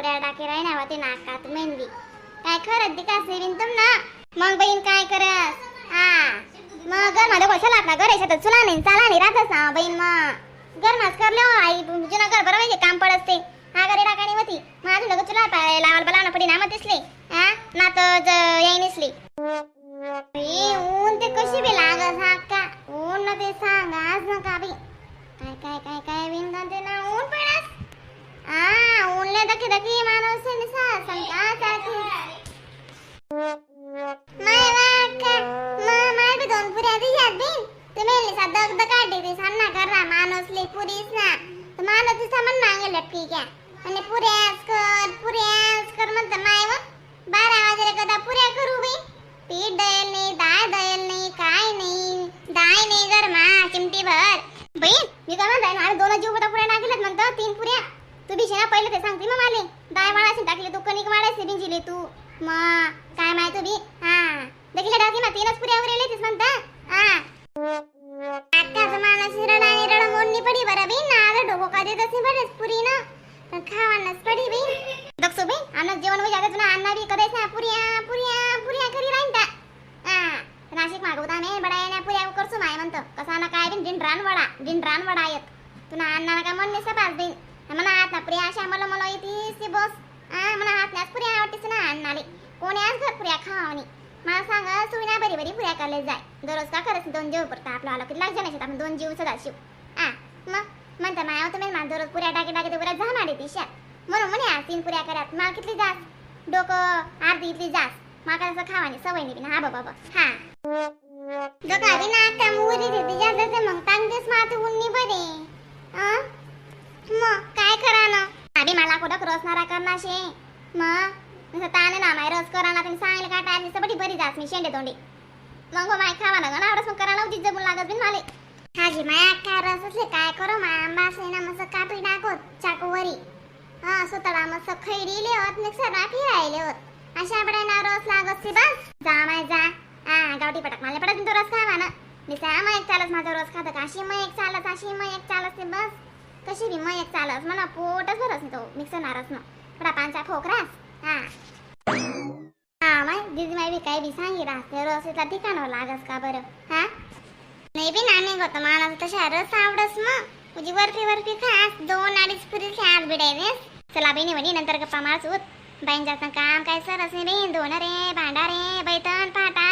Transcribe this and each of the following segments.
कुऱ्या टाकी राही होती नाकात मेहंदी काय खरं ती का सेविन तुम ना. मग बहीण काय करस? हा. मग घरमध्ये कशा आपला घर याच्यात चुला नाही चाला नाही राहतच ना बहीण मग. घर मास करले आई जुना घर बरं आहे काम पडत ते. हा घरी टाकाणी होती. मग लग चुला लावाल बलावणं पडी ना मग दिसले. हा? ना तर याई नसली. ऊन ते कशी बी लागत हा का? ऊन ते सांगास ना का बी. काय काय काय काय बिन ते ना आ ऊनले दकी दकी माणूस आहे माय माय दोन सामना ले लटकी क्या माय बारा वाजले कदा पुरे करू बी पीठ दयल नाही दाय दयल नाही काय नाही डाळ नाही गरमा चिमटी भर बहीण मी काय म्हणताय ना आम्ही दोन जीव पुऱ्या टाकल्यात म्हणतो तीन पुऱ्या तू बी शेणा पहिले ते सांगते मग माले. दाय वाळाशी टाकले तू कणिक वाळाशी बिंजिली तू. मग काय माहिती तू बी हा. देखील डाकी मग तीनच पुऱ्या उरले तीच म्हणता? हा. आता माणूस रड आणि रड मोडणी पडी बरं बी. ना आता डोको का देत असे बरेच पुरी ना? पण खावानच पडी बी. दक्षो बी आम्हाला जेवण वगैरे तुला आणणार बी कदाच ना पुऱ्या पुऱ्या पुऱ्या करी राहीन ता हा. नाशिक मागवता मी येण्या पुऱ्या करसो माय म्हणतो. कसा ना काय बिन दिन रान वडा दिन रान वडा येत. तुला आणणार का म्हणणे निसा पास बिन म्हणा आत ना पुऱ्या अशा मला मला येतीस ती बस. हा म्हणा हात नाच पुऱ्या आवडतीस ना अन्नाले. कोणी आज घर पुऱ्या खावणी मला सांगा सुविना बरी बरी पुऱ्या करले जाय. दररोज का खरंच दोन जीव पडता आपला आला किती लागजा नाही आपण दोन जीव सदा शिव आ मग? म्हणता माया तुम्ही मला दररोज पुऱ्या टाकी टाकी पुऱ्या जाणार आहे तिशा. म्हणून म्हणे आज तीन पुऱ्या करत मला किती जास? डोकं अर्धी इथली जास. माका असं खावानी सवय नाही हा बाबा हा. दोघा बी ना आता मुरी देते जास्त मग टांगतेस माती उन्नी बरे. आ मग? आधी मला कुठं रसणारा करणार शे? मग? नुसतं ताने ना माय रस करा ना तुम्ही सांगितलं का टाइम दिसत बटी बरी जास मी शेंडे तोंडी. मग हो माय खावा ना ना रस मग करा नव्हती जगून लागत बिन माले हाजी माय काय रस असले काय करो मा आंबा असले ना मस्त कापी टाको चाकूवरी. हा स्वतःला मस्त खैरीले होत मिक्सर राखी राहिले होत. अशा बडे ना रस लागत सी बस. जा माय जा. हा गावठी पटक मला पटक तो रस खावा ना. निसा मग एक चालस माझा रस खात काशी मग एक चालस अशी मग एक चालस ते बस. कशी बी मग एक चालस मला पोटच भरस नाही तो मिक्सर नारस ना पडा पांचा खोकरास हा. हा माय दीदी माय बी काय बी सांगी राहते रस इथला ठिकाणावर लागस का बरं हा? नाही बी नाणे गत मला तशा रस आवडस मग. तुझी वरती वरती खास दोन अडीच पुरी खास बिडायनेस चला बहिणी म्हणी नंतर गप्पा मारच होत बाईन जास्त काम काय सरस नाही रे दोन रे भांडा रे बैतन पाटा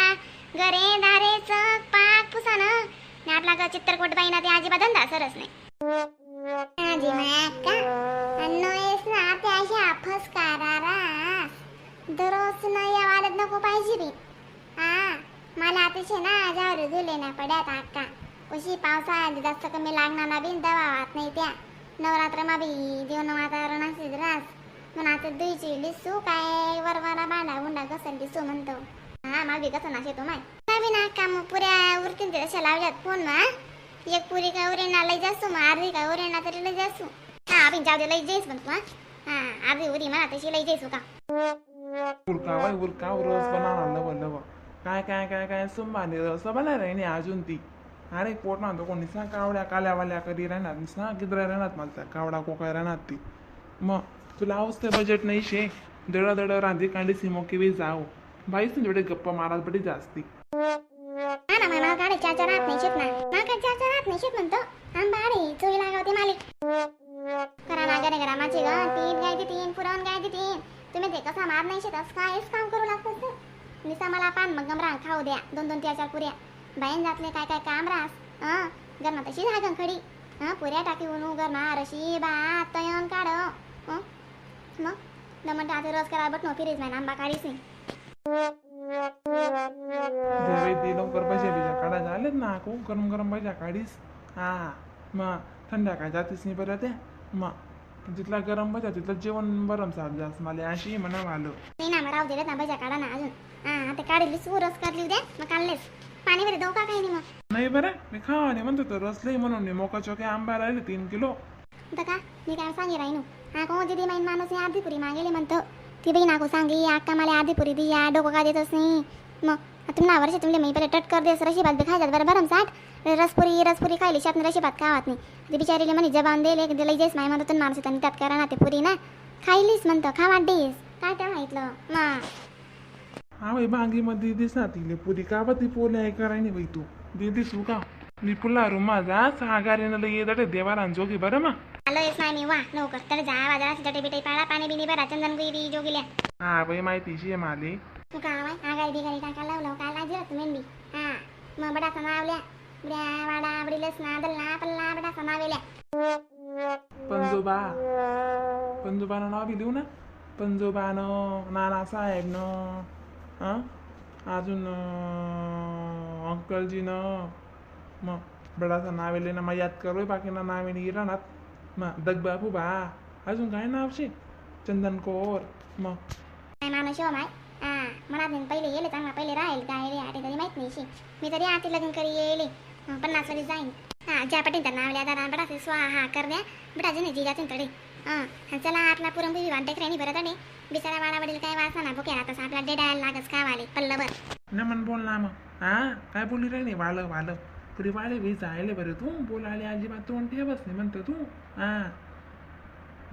गरे दारे चक पाक पुसा ना आपला चित्रकोट बाईना ते अजिबात धंदा सरस नाही. आजी माका अन्नोयस ना त्याच्या फसकारारास दररोज न या वाढत नको पाहिजे बी हा मला अतिशय ना आजावर दिले ना पड्यात आका उशी पावसाळ्यात जास्त कमी लागणार ना बिन दवा वाहत नाही त्या. नवरात्र मा बी देऊन वातावरण असेल रास. म्हणून आता दुईची लिसू काय वरवारा बांधा गुंडा घसन लिसू म्हणतो. हा मा बी कसं नाशे तो माय. नवीन आका मग पुऱ्या उरतील ते तशा लावल्यात फोन मा. एक पुरी काय उरेना लई जास्त मग अर्धी काय उरेना तरी लई जास्त हा अभिन जाऊ दे लई जाईस म्हणतो हा. हा अर्धी उरी म्हणा तशी लई जाईस का उरका बाई उरका रस बनाना लव लव काय काय काय काय सुंबाने रस बना राहिने अजून ती. अरे पोट ना तो कोणी सांग कावड्या काल्या वाल्या कधी राहणार निसना किधर राहणार मला कावडा कोकाय राहणार ती. मग तुला आऊस ते बजेट नाही शे दड दड रांधी कांडी सिमो किवी जाऊ. बाईस तुझ्याकडे गप्पा मारात बडी जास्ती. ना मला गाडी चाचा राहत नाही शेत ना. मला काय चाचा राहत नाही शेत म्हणतो. आंबा आडे चोरी लागावते मालिक करा ना गरे करा माझी ग तीन गाय तीन पुरण गाय तीन तुम्ही ते कसा मार नाही शेत असं कायच काम करू लागतं सर निसा मला पान मग गमरा खाऊ द्या दोन दोन चार चार पुऱ्या. बाईन जातले काय काय काम रास हा? गरमा तशी धागण खडी. हा? पुऱ्या टाकी उनू गरमा रशी भात तयन काढ मग? दमन टाचे रस करा बट नो फिरीच नाही आंबा काढीस नाही. ती लवकर पैसे बिजा काढा झालेत ना को गरम गरम पैसा काढीस? हा मग काय जातीस नाही बरं त्या मग तिथला गरम पैसा तिथलं जेवण बरं साथ जास्त मला अशी म्हणा आलं. नाही ना मग राहू दिलेत ना भजा काढा ना अजून. हा आता काढली रस काढली उद्या मग काढलेच पाणी बरे देऊ का काही नाही मग. नाही बरं मी खावा नाही म्हणतो तर रसले म्हणून मी मोका चोके आंबा राहिले तीन किलो. का मी काय सांगे राहिनो. हा कोण दिदी माईन माणूस आधी पुरी मागेली म्हणतो. ती बाई नाको सांगी अक्का मला आधी पुरी दी या डोकं का देतच नाही. मग तुम्ही नावर वर्ष तुमले म्हणजे मी पहिले टट कर देस रशी भात बी खायच्यात बरं बरं साठ. रसपुरी रसपुरी खायली शात रशी भात खावात नाही. ती बिचारीले म्हणे जबान देले दिलं जाईस माय म्हणतो माणूस त्यांनी त्यात करा ना ते पुरी ना. खायलीस म्हणतो खा वाटेस काय त्या माहितलं मा. हा बाई बांगीमध्ये दिसणार तिले पुरी. का बा ती पोले आहे करायनी बाई तू? दे दिसू का? मी पुला रूम माझा सागारीनं लई येत देवाला जोगी बरं मा. आलोयच नाही मी वा लवकर. तर जा बाजारात चटे बिटे पाळा पाणी बिनी भरा चंदन गुई जोगिल्या हा बाई माहितीशी आहे माले. तू का वाय आगाई बिगाई काय लावलं? काय लाजी होत मेंदी हा मग बडाचा नावल्या बुड्या वाडा बुडीलच ना दल्ला पल्ला बडाचा नावेल्या पंजोबा. पंजोबानं नाव बी लिहू ना. पंजोबानं नानासाहेबनं हां? अजून अं, अंकलजीनं. मग बडाचं नाव येले ना मग याद करोय बाकीना नाव येणे राहणार मग दगबाबू बा अजून काय नाव शे चंदन कोर मग काय माणूस हो माय हा मला दिन पहिले येले चांगला पहिले राहील काय रे आटे तरी माहीत नाही शी मी तरी आधी लग्न करी येले पन्नास वाली जाईन हा ज्या पटीन तर नावल्या दादा बडाचे स्वाहा करण्या बडाचे नाही जिजाचे तडे हा आणि चला आपला पुरम बिबी वांटे रेणी बरं तडे बिचारा वाडा वडील काय वासा ना भुक्या आता आपला डेडायला लागच खावाले पल्लभर न मन बोल ना मग हा काय बोलली रे वालं वालं तरी वाले वी जायले बरे. तू बोलाले अजिबात तोंड ठेवच नाही. म्हणतो तू हा.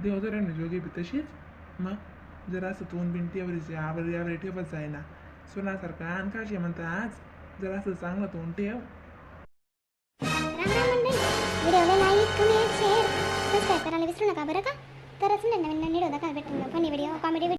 देव जोगी बी तशीच. मग जर असं तोंड बिन ठेवरीचे आवर यावर ठेवत जायना. सोनासारखं आण काशी म्हणतं आज जर असं चांगलं तोंड ठेव. करायला विसरू नका बरं का? तरच नवीन नवीन व्हिडिओ दाखवा भेटून फनी व्हिडिओ कॉमेडी